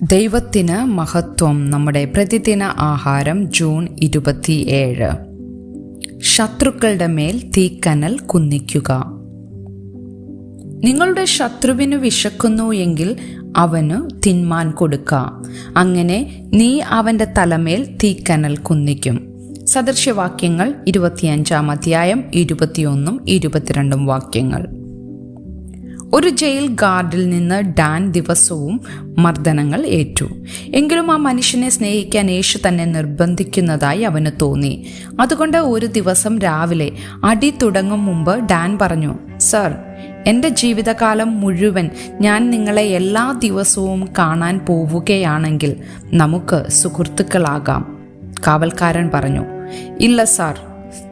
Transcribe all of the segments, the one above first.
ദൈവത്തിന് മഹത്വം നമ്മുടെ പ്രതിദിന ആഹാരം ജൂൺ ഇരുപത്തിയേഴ്. ശത്രുക്കളുടെ മേൽ തീക്കനൽ കുന്നിക്കുക. നിങ്ങളുടെ ശത്രുവിന് വിശക്കുന്നു എങ്കിൽ അവന് തിന്മാൻ കൊടുക്ക. അങ്ങനെ നീ അവന്റെ തലമേൽ തീക്കനൽ കുന്നിക്കും. സദൃശ്യവാക്യങ്ങൾ ഇരുപത്തിയഞ്ചാം അധ്യായം ഇരുപത്തിയൊന്നും ഇരുപത്തിരണ്ടും വാക്യങ്ങൾ. ഒരു ജയിൽ ഗാർഡിൽ നിന്ന് ഡാൻ ദിവസവും മർദ്ദനങ്ങൾ ഏറ്റു. എങ്കിലും ആ മനുഷ്യനെ സ്നേഹിക്കാൻ യേശു തന്നെ നിർബന്ധിക്കുന്നതായി അവന് തോന്നി. അതുകൊണ്ട് ഒരു ദിവസം രാവിലെ അടി തുടങ്ങും മുമ്പ് ഡാൻ പറഞ്ഞു സർ എന്റെ ജീവിതകാലം മുഴുവൻ ഞാൻ നിങ്ങളെ എല്ലാ ദിവസവും കാണാൻ പോവുകയാണെങ്കിൽ നമുക്ക് സുഹൃത്തുക്കളാകാം. കാവൽക്കാരൻ പറഞ്ഞു ഇല്ല സാർ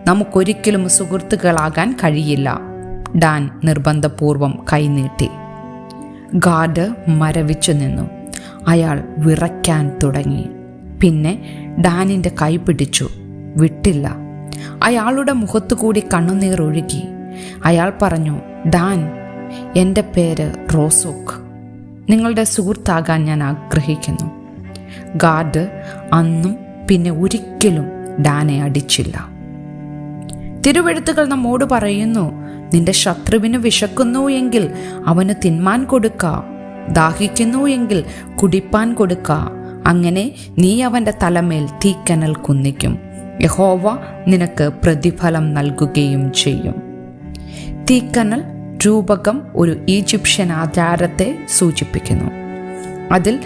നമുക്കൊരിക്കലും സുഹൃത്തുക്കളാകാൻ കഴിയില്ല. ഡാൻ നിർബന്ധപൂർവം കൈനീട്ടി. ഗാർഡ് മരവിച്ചു നിന്നു. അയാൾ വിറയ്ക്കാൻ തുടങ്ങി. പിന്നെ ഡാനിന്റെ കൈ പിടിച്ചു. വിട്ടില്ല. അയാളുടെ മുഖത്തു കൂടി കണ്ണുനീർ ഒഴുകി. അയാൾ പറഞ്ഞു ഡാൻ എന്റെ പേര് റോസോക്ക്. നിങ്ങളുടെ സുഹൃത്താകാൻ ഞാൻ ആഗ്രഹിക്കുന്നു. ഗാർഡ് അന്നും പിന്നെ ഒരിക്കലും ഡാനെ അടിച്ചില്ല. തിരുവെഴുത്തുകൾ നമ്മോട് പറയുന്നു നിന്റെ ശത്രുവിന് വിശക്കുന്നു എങ്കിൽ അവന് തിന്മാൻ കൊടുക്ക ദാഹിക്കുന്നു എങ്കിൽ കുടിപ്പാൻ കൊടുക്ക അങ്ങനെ നീ അവന്റെ തലമേൽ തീക്കനൽ കുന്നിക്കും. യഹോവ നിനക്ക് പ്രതിഫലം നൽകുകയും ചെയ്യും. തീക്കനൽ രൂപകം ഒരു ഈജിപ്ഷ്യൻ ആചാരത്തെ സൂചിപ്പിക്കുന്നു. അതിൽ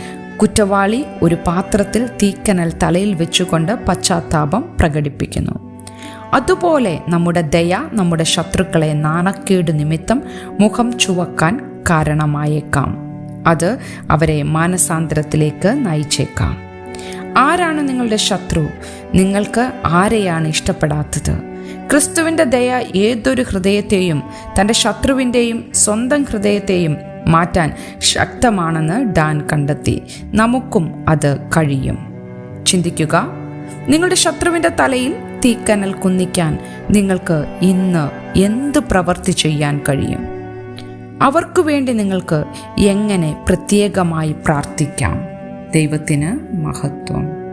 കുറ്റവാളി ഒരു പാത്രത്തിൽ തീക്കനൽ തലയിൽ വെച്ചുകൊണ്ട് പശ്ചാത്താപം പ്രകടിപ്പിക്കുന്നു. അതുപോലെ നമ്മുടെ ദയ നമ്മുടെ ശത്രുക്കളെ നാണക്കേട് നിമിത്തം മുഖം ചുവക്കാൻ കാരണമായേക്കാം. അത് അവരെ മാനസാന്തരത്തിലേക്ക് നയിച്ചേക്കാം. ആരാണ് നിങ്ങളുടെ ശത്രു? നിങ്ങൾക്ക് ആരെയാണ് ഇഷ്ടപ്പെടാത്തത്? ക്രിസ്തുവിന്റെ ദയ ഏതൊരു ഹൃദയത്തെയും തന്റെ ശത്രുവിന്റെയും സ്വന്തം ഹൃദയത്തെയും മാറ്റാൻ ശക്തമാണെന്ന് ഡാൻ കണ്ടെത്തി. നമുക്കും അത് കഴിയും. ചിന്തിക്കുക നിങ്ങളുടെ ശത്രുവിന്റെ തലയിൽ തീക്കനൽ കുന്നിക്കാൻ നിങ്ങൾക്ക് ഇന്ന് എന്ത് പ്രവർത്തി ചെയ്യാൻ കഴിയും? അവർക്കു വേണ്ടി നിങ്ങൾക്ക് എങ്ങനെ പ്രത്യേകമായി പ്രാർത്ഥിക്കാം? ദൈവത്തിന് മഹത്വം.